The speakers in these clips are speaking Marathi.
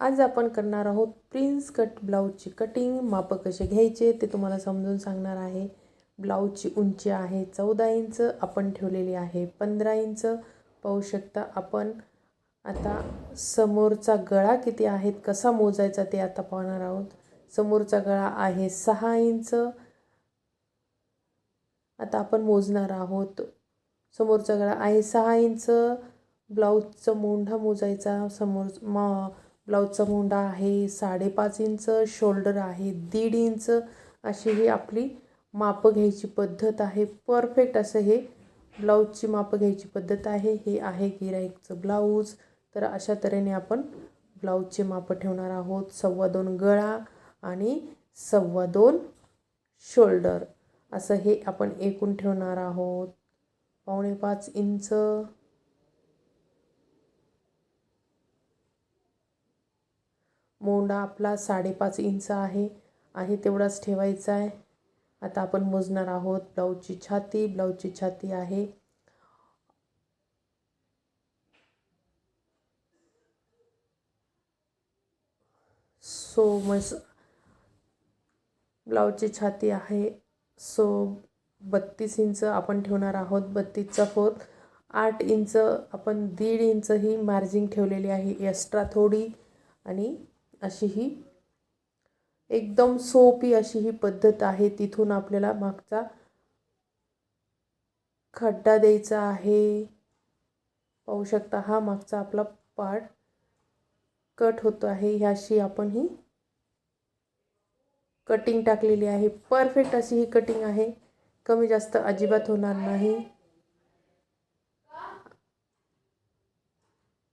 आज आपण करणार आहोत प्रिन्स कट ब्लाऊजची कटिंग. मापं कसे घ्यायचे ते तुम्हाला समजून सांगणार आहे. ब्लाऊजची उंची आहे चौदा इंच आपण ठेवलेली आहे पंधरा इंच. पाहू शकता आपण आता समोरचा गळा किती आहेत कसा मोजायचा ते आता पाहणार आहोत. समोरचा गळा आहे सहा इंच. आता आपण मोजणार आहोत. समोरचा गळा आहे सहा इंच. ब्लाऊजचं मोंढा मोजायचा समोर मा ब्लाऊजचा मुंडा आहे साडेपाच इंच शोल्डर आहे दीड इंच अशी ही आपली मापं घ्यायची पद्धत आहे. परफेक्ट असं हे ब्लाऊजची मापं घ्यायची पद्धत आहे. हे आहे गिराईकचं ब्लाऊज तर अशा तऱ्हेने आपण ब्लाऊजचे मापं ठेवणार आहोत. सव्वा दोन गळा आणि सव्वा दोन शोल्डर. असं हे आपण एकूण ठेवणार आहोत. पावणे पाच इंच. मोंडा आपला साडेपाच इंच आहे आहे तेवढाच ठेवायचा आहे. आता आपण मोजणार आहोत. ब्लाऊजची छाती ब्लाऊजची छाती आहे. सो मस ब्लाऊजची छाती आहे. सो बत्तीस इंच आपण ठेवणार आहोत. बत्तीसचा फोत आठ इंच आपण दीड इंच ही मार्जिंग ठेवलेली आहे. एक्स्ट्रा थोडी आणि अशी ही एकदम सोपी अशी ही पद्धत आहे. तिथून आपल्याला मागचा खड्डा द्यायचा आहे. पाहू शकता हा मागचा आपला पार्ट कट होतो आहे. ह्याशी आपण ही कटिंग टाकलेली आहे. परफेक्ट अशी ही कटिंग आहे. कमी जास्त अजिबात होणार नाही.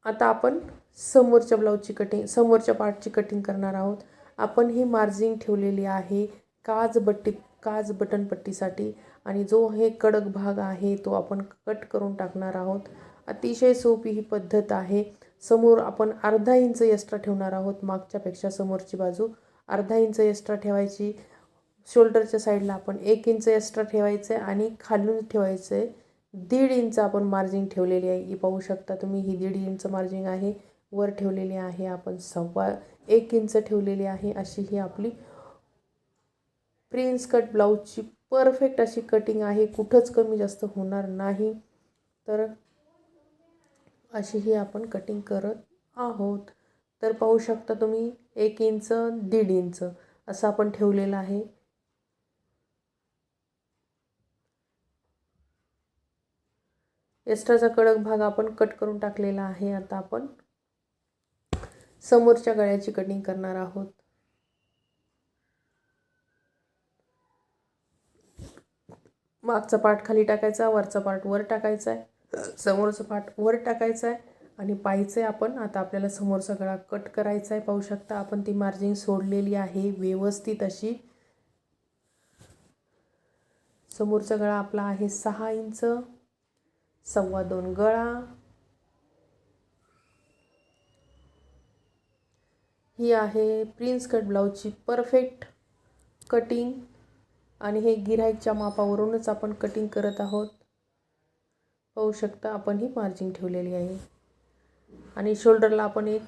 आता आपण समोरच्या ब्लाऊजची कटिंग समोरच्या पार्टची कटिंग करणार आहोत. आपण ही मार्जिंग ठेवलेली आहे काज बट्टी काज बटन पट्टीसाठी. आणि जो हे कडक भाग आहे तो आपण कट करून टाकणार आहोत. अतिशय सोपी ही पद्धत आहे. समोर आपण अर्धा इंच एक्स्ट्रा ठेवणार आहोत मागच्यापेक्षा समोरची बाजू. अर्धा इंच एक्स्ट्रा ठेवायची. शोल्डरच्या साईडला आपण एक इंच एक्स्ट्रा ठेवायचं आहे आणि खालून ठेवायचं. आहे दीड इंच आपण मार्जिंग ठेवलेली आहे. ही पाहू शकता तुम्ही ही दीड इंच मार्जिंग आहे. वर ठेवलेली आहे. आपण सव्वा एक इंच ठेवलेली आहे. अशी ही आपली प्रिन्स कट ब्लाऊजची परफेक्ट अशी कटिंग आहे. कुठंच कमी जास्त होणार नाही. तर अशी ही आपण कटिंग करत आहोत. तर पाहू शकता तुम्ही एक इंच दीड इंच असं आपण ठेवलेलं आहे. एक्स्ट्राचा कडक भाग आपण कट करून टाकलेला आहे. आता आपण समोरच्या गळ्याची कटिंग करणार आहोत. मागचा पार्ट खाली टाकायचा वरचा पार्ट वर टाकायचा आहे. समोरचा पार्ट वर टाकायचा आहे. आणि पाहिजे आपण आता आपल्याला समोरचा गळा कट करायचा आहे पाहू शकता आपण ती मार्जिन सोडलेली आहे व्यवस्थित अशी. समोरचा गळा आपला आहे सहा इंच सव्वा दोन गळा. ही आहे प्रिन्स कट ब्लाऊजची परफेक्ट कटिंग. आणि हे गिराईकच्या मापावरूनच आपण कटिंग करत आहोत. पाहू शकता आपण ही मार्जिंग ठेवलेली आहे. आणि शोल्डरला आपण एक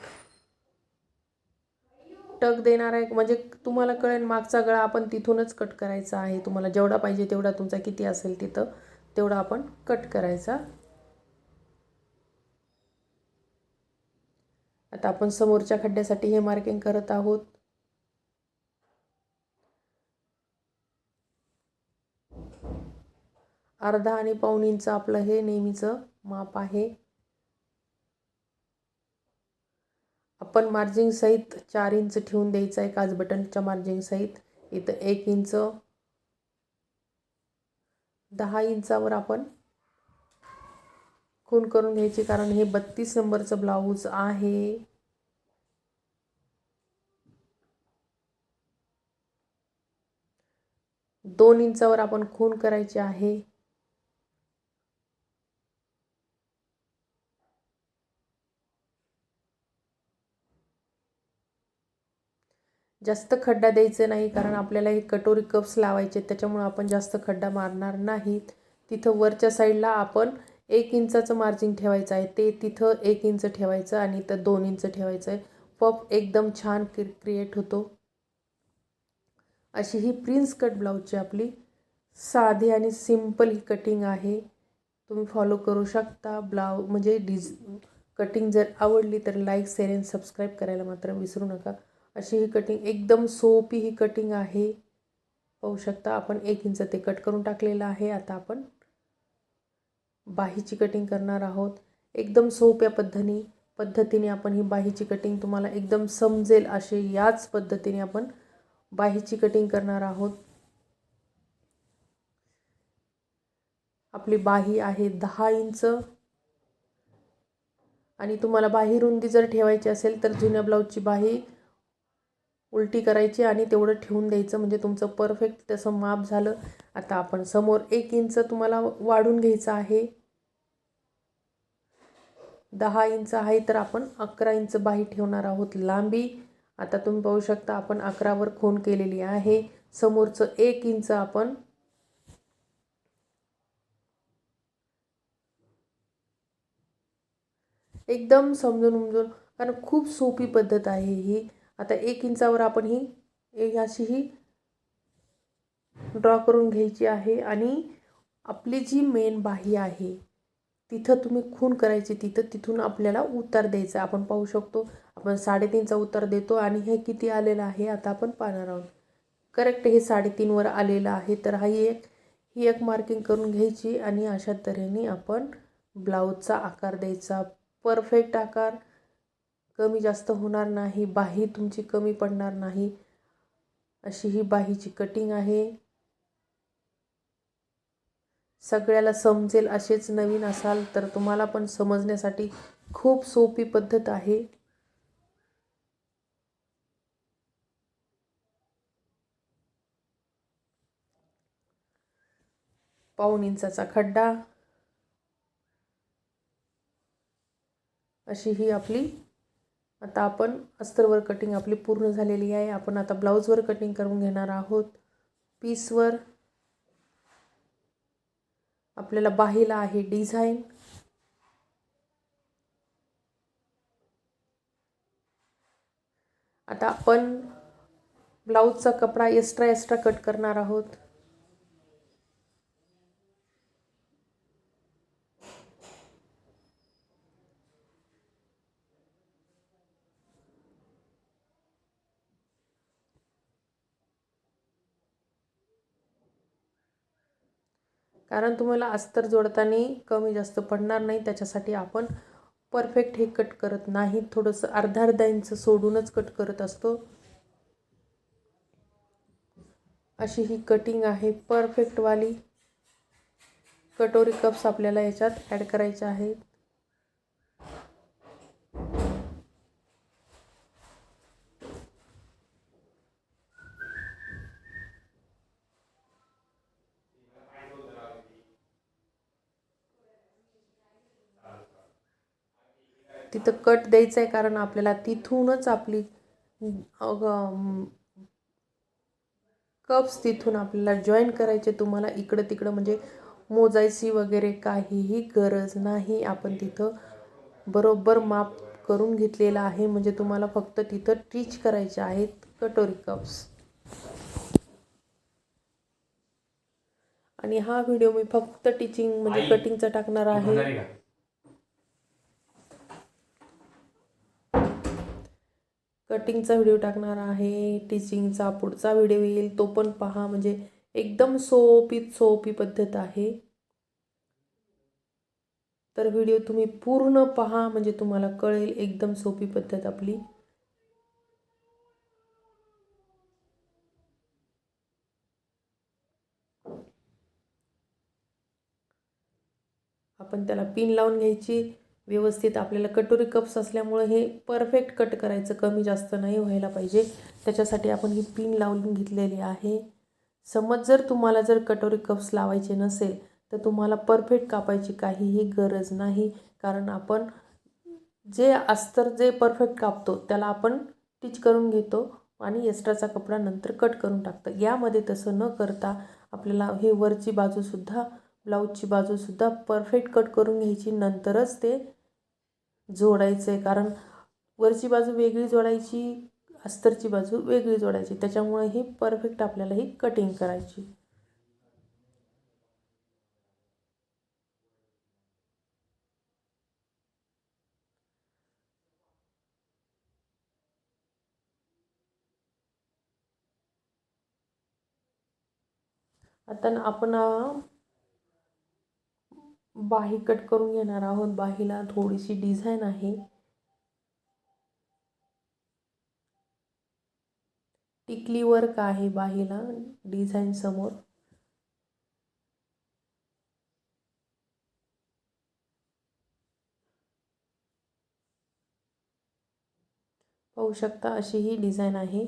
टक देणार आहे. म्हणजे तुम्हाला कळेल मागचा गळा आपण तिथूनच कट करायचा आहे. तुम्हाला जेवढा पाहिजे तेवढा तुमचा किती असेल तिथं तेवढा आपण कट करायचा आता आपण समोरच्या खड्ड्यासाठी हे मार्किंग करत आहोत. अर्धा आणि पाऊण इंच आपलं हे नेहमीचं माप आहे. आपण मार्जिंग सहित चार इंच ठेवून द्यायचं आहे काज बटनच्या मार्जिंग सहित. इथं एक इंच. दहा इंचावर आपण खून करून घ्यायची कारण हे बत्तीस नंबरचं ब्लाऊज आहे. दोन इंचावर आपण खून करायचे आहे. जास्त खड्डा द्यायचे नाही कारण आपल्याला हे कटोरी कप्स लावायचे त्याच्यामुळं आपण जास्त खड्डा मारणार नाहीत. तिथं वरच्या साईडला आपण एक इंचाचं मार्जिन ठेवायचं आहे. ते तिथं एक इंच ठेवायचं आणि तर दोन इंच ठेवायचं आहे. पफ एकदम छान क्रि क्रिएट होतो. अशी ही प्रिन्स कट ब्लाऊजची आपली साधी आणि सिंपल ही कटिंग आहे. तुम्ही फॉलो करू शकता. ब्लाऊ म्हणजे डिज कटिंग जर आवडली तर लाईक शेअर अँड सबस्क्राईब करायला मात्र विसरू नका. अशी ही कटिंग एकदम सोपी ही कटिंग आहे. पाहू शकता आपण एक इंच ते कट करून टाकलेलं आहे. आता आपण बाहीची कटिंग करणार आहोत. एकदम सोप्या पद्धतीने पद्धतीने आपण ही बाहीची कटिंग तुम्हाला एकदम समजेल असे याच पद्धतीने आपण बाहीची कटिंग करणार आहोत. आपली बाही आहे दहा इंच. आणि तुम्हाला बाही रुंदी जर ठेवायची असेल तर जुन्या ब्लाऊजची बाही उलटी करायची आणि तेवढं ठेवून द्यायचं. म्हणजे तुमचं परफेक्ट तसं माप झालं. आता आपण समोर एक इंच तुम्हाला वाढून घ्यायचं आहे. दहा इंच आहे तर आपण अकरा इंच बाही ठेवणार आहोत लांबी. आता तुम्ही पाहू शकता आपण अकरावर खून केलेली आहे. समोरचं एक इंच आपण एकदम समजून उमजून कारण खूप सोपी पद्धत आहे ही. आता एक इंचावर आपण ही अशी ही ड्रॉ करून घ्यायची आहे आणि आपली जी मेन बाही आहे तिथं तुम्ही खून करायची तिथं तिथून आपल्याला उत्तर द्यायचं. आपण पाहू शकतो आपण साडेतीनचा उत्तर देतो आणि हे किती आलेलं आहे आता आपण पाहणार आहोत. करेक्ट हे साडेतीनवर आलेलं आहे तर हा एक ही एक मार्किंग करून घ्यायची आणि अशा तऱ्हेने आपण ब्लाऊजचा आकार द्यायचा. परफेक्ट आकार. कमी जास्त होणार नाही बाही तुमची कमी पडणार नाही. अशी ही बाहीची कटिंग आहे. सगळ्याला समजेल असेच नवीन असाल तर तुम्हाला पण समजण्यासाठी खूप सोपी पद्धत आहे. पाऊण इंचाचा खड्डा. अशी ही आपली आता आपण अस्तरवर कटिंग आपली पूर्ण झालेली आहे. आपण आता ब्लाऊजवर कटिंग करून घेणार आहोत. पीसवर आपल्याला बाहीला आहे डिझाईन. आता आपण ब्लाऊजचा कपडा एक्स्ट्रा एक्स्ट्रा कट करणार आहोत. कारण तुम्हाला अस्तर जोडताना कमी जास्त पडणार नाही त्याच्यासाठी आपण परफेक्ट हे कट करत नाही. थोडंसं अर्धा अर्धा इंच सोडूनच कट करत असतो. अशी ही कटिंग आहे परफेक्टवाली कटोरी कप्स आपल्याला याच्यात ॲड करायचे आहेत. तिथं कट द्यायचं आहे कारण आपल्याला तिथूनच आपली कप्स तिथून आपल्याला जॉईन करायचे. तुम्हाला इकडं तिकडं म्हणजे मोजायची वगैरे काहीही गरज नाही. आपण तिथं बरोबर माप करून घेतलेलं आहे. म्हणजे तुम्हाला फक्त तिथं टीच करायचे आहेत कटोरी कप्स. आणि हा व्हिडिओ मी फक्त टीचिंग म्हणजे कटिंगचा टाकणार आहे. कटिंगचा व्हिडिओ टाकणार आहे टीचिंगचा पुढचा व्हिडिओ येईल तो पण पहा. म्हणजे एकदम सोपी सोपी पद्धत आहे. तर व्हिडिओ तुम्ही पूर्ण पहा म्हणजे तुम्हाला कळेल एकदम सोपी पद्धत आपली. आपण त्याला पिन लावून घ्यायची. व्यवस्थित आपल्याला कटोरी कप्स असल्यामुळं हे परफेक्ट कट करायचं कमी जास्त नाही व्हायला पाहिजे. त्याच्यासाठी आपण ही पिन लावून घेतलेली आहे. समज जर तुम्हाला जर कटोरी कप्स लावायचे नसेल तर तुम्हाला परफेक्ट कापायची काहीही गरज नाही. कारण आपण जे अस्तर जे परफेक्ट कापतो त्याला आपण टिच करून घेतो आणि एक्स्ट्राचा कपडा नंतर कट करून टाकतो. यामध्ये तसं न करता आपल्याला हे वरची बाजूसुद्धा ब्लाऊजची बाजूसुद्धा परफेक्ट कट करून घ्यायची. नंतरच ते जोडायचं आहे कारण वरची बाजू वेगळी जोडायची अस्तरची बाजू वेगळी जोडायची. त्याच्यामुळे ही परफेक्ट आपल्याला ही कटिंग करायची. आता आपण बाही कट करून घेणार आहोत. बाहीला थोडीशी डिझाईन आहे. टिकली वर्क आहे बाहीला डिझाईन समोर. पाहू शकता अशी ही डिझाईन आहे.